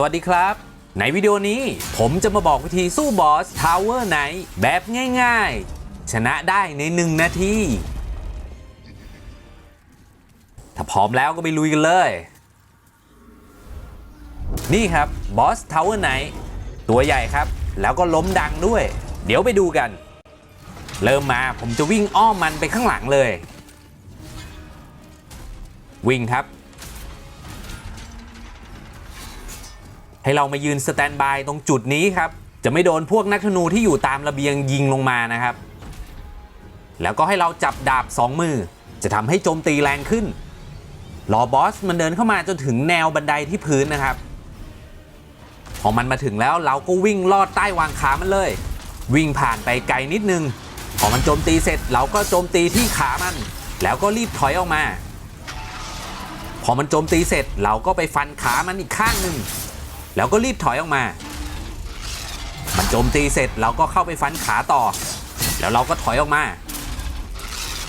สวัสดีครับ ในวิดีโอนี้ผมจะมาบอกวิธีสู้บอสทาวเวอร์ไหนแบบง่ายๆ ชนะได้ใน 1 นาที ถ้าพร้อมแล้วก็ไปลุยกันเลย นี่ครับบอสทาวเวอร์ไหนตัวใหญ่ครับ แล้วก็ล้มดังด้วย เดี๋ยวไปดูกัน เริ่มมาผมจะวิ่งอ้อมมันไปข้างหลังเลย วิ่งครับ ให้เรามายืนสแตนบายตรงจุดนี้ครับ จะไม่โดนพวกนักธนูที่อยู่ตามระเบียงยิงลงมานะครับ แล้วก็ให้เราจับดาบสองมือ จะทำให้โจมตีแรงขึ้นรอบอสมันเดินเข้ามาจนถึงแนวบันไดที่พื้นนะครับ พอมันมาถึงแล้วเราก็วิ่งลอดใต้วางขามันเลย วิ่งผ่านไปไกลนิดนึง พอมันโจมตีเสร็จเราก็โจมตีที่ขามัน แล้วก็รีบถอยออกมา พอมันโจมตีเสร็จเราก็ไปฟันขามันอีกข้างหนึ่ง แล้วก็รีบถอยออกมา มันโจมตีเสร็จเราก็เข้าไปฟันขาต่อ แล้วเราก็ถอยออกมา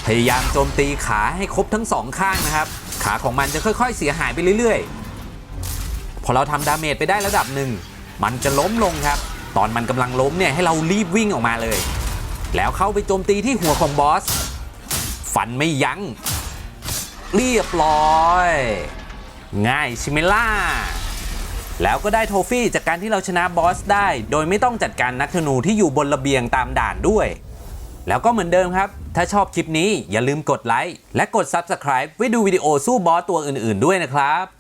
พยายามโจมตีขาให้ครบทั้งสองข้างนะครับ ขาของมันจะค่อย ๆ เสียหายไปเรื่อยๆ พอเราทำดาเมจไปได้ระดับหนึ่ง มันจะล้มลงครับ ตอนมันกำลังล้มเนี่ยให้เรารีบวิ่งออกมาเลย แล้วเข้าไปโจมตีที่หัวของบอส ฟันไม่ยัง้ง เรียบร้อย ง่ายใช่ไหมล่ะ แล้วก็ได้โทฟี่จากการที่เราชนะบอสได้ โดยไม่ต้องจัดการนักธนูที่อยู่บนระเบียงตามด่านด้วย แล้วก็เหมือนเดิมครับ ถ้าชอบคลิปนี้อย่าลืมกดไลค์และกด Subscribe ไว้ดูวิดีโอสู้บอสตัวอื่นๆด้วยนะครับ